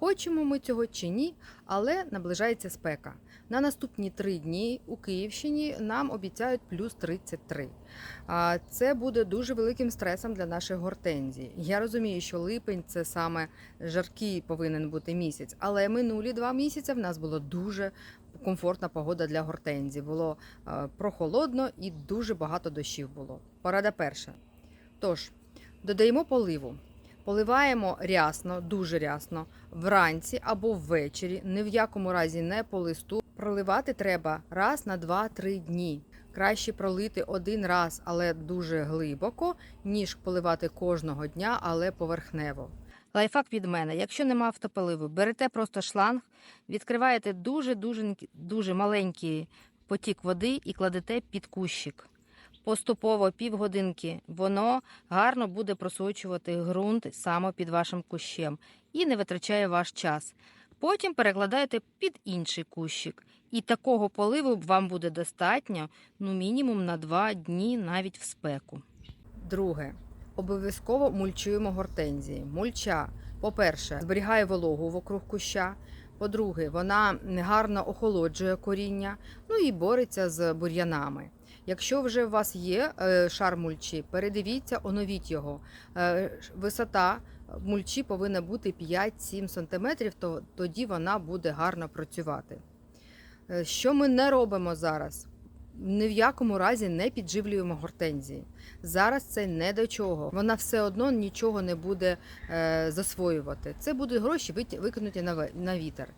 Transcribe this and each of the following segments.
Хочемо ми цього чи ні, але наближається спека. На наступні три дні у Київщині нам обіцяють плюс 33. А Це буде дуже великим стресом для наших гортензій. Я розумію, що липень це саме жаркий повинен бути місяць, але минулі два місяці в нас було дуже комфортна погода для гортензій. Було прохолодно і дуже багато дощів було. Порада перша. Тож, додаємо поливу. Поливаємо рясно, дуже рясно, вранці або ввечері, ні в якому разі не по листу. Проливати треба раз на 2-3 дні. Краще пролити один раз, але дуже глибоко, ніж поливати кожного дня, але поверхнево. Лайфхак від мене. Якщо нема автополиву, берете просто шланг, відкриваєте дуже дуже маленький потік води і кладете під кущик. Поступово півгодинки воно гарно буде просочувати ґрунт саме під вашим кущем і не витрачає ваш час. Потім перекладаєте під інший кущик. І такого поливу вам буде достатньо ну мінімум на 2 дні навіть в спеку. Друге. Обов'язково мульчуємо гортензії. Мульча, по-перше, зберігає вологу вокруг куща. По-друге, вона гарно охолоджує коріння, ну і бореться з бур'янами. Якщо вже у вас є е, шар мульчі, передивіться, оновіть його. Е, Висота мульчі повинна бути 5-7 см, то тоді вона буде гарно працювати. Е, Що ми не робимо зараз? Ні в якому разі не підживлюємо гортензії. Зараз це не до чого. Вона все одно нічого не буде засвоювати. Це будуть гроші викинуті на вітер.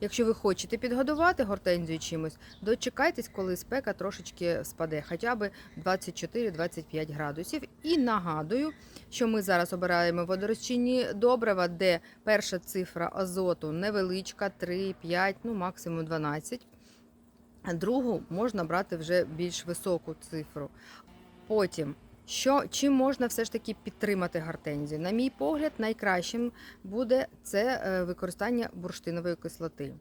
Якщо ви хочете підгодувати гортензію чимось, дочекайтесь, коли спека трошечки спаде, хоча б 24-25 градусів. І нагадую, що ми зараз обираємо водорозчинні добрива, де перша цифра азоту невеличка, 3, 5, ну максимум 12. Другу можна брати вже більш високу цифру. Потім, що, чим можна все ж таки підтримати гортензію? На мій погляд, найкращим буде це е, використання бурштинової кислоти.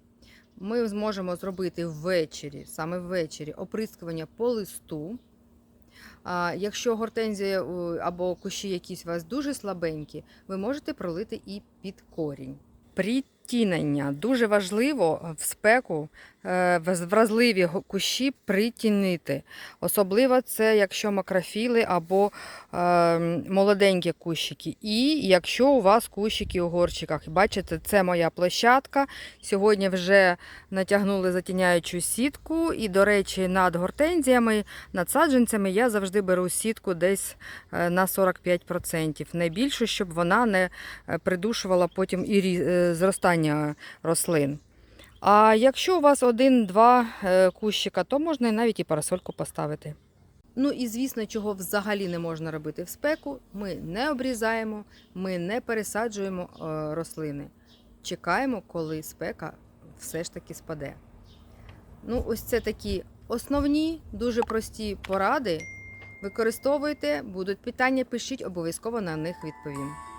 Ми зможемо зробити ввечері, саме ввечері, оприскування по листу. Якщо гортензія або кущі якісь у вас дуже слабенькі, ви можете пролити і під корінь. Притінення дуже важливо в спеку е, вразливі кущі притінити. Особливо це якщо макрофіли або е, молоденькі кущики. І якщо у вас кущики у горщиках. Бачите, це моя площадка. Сьогодні вже натягнули затіняючу сітку. І, до речі, над гортензіями, над саджанцями я завжди беру сітку десь е, на 45%. Не більше, щоб вона не е, придушувала потім і рі- зростання рослин. А якщо у вас один-два е, кущика, то можна навіть і парасольку поставити. Ну і звісно, чого взагалі не можна робити в спеку, ми не обрізаємо, ми не пересаджуємо е, рослини. Чекаємо, коли спека все ж таки спаде. Ну, ось це такі основні, дуже прості поради. Використовуйте, будуть питання, пишіть, обов'язково на них відповім.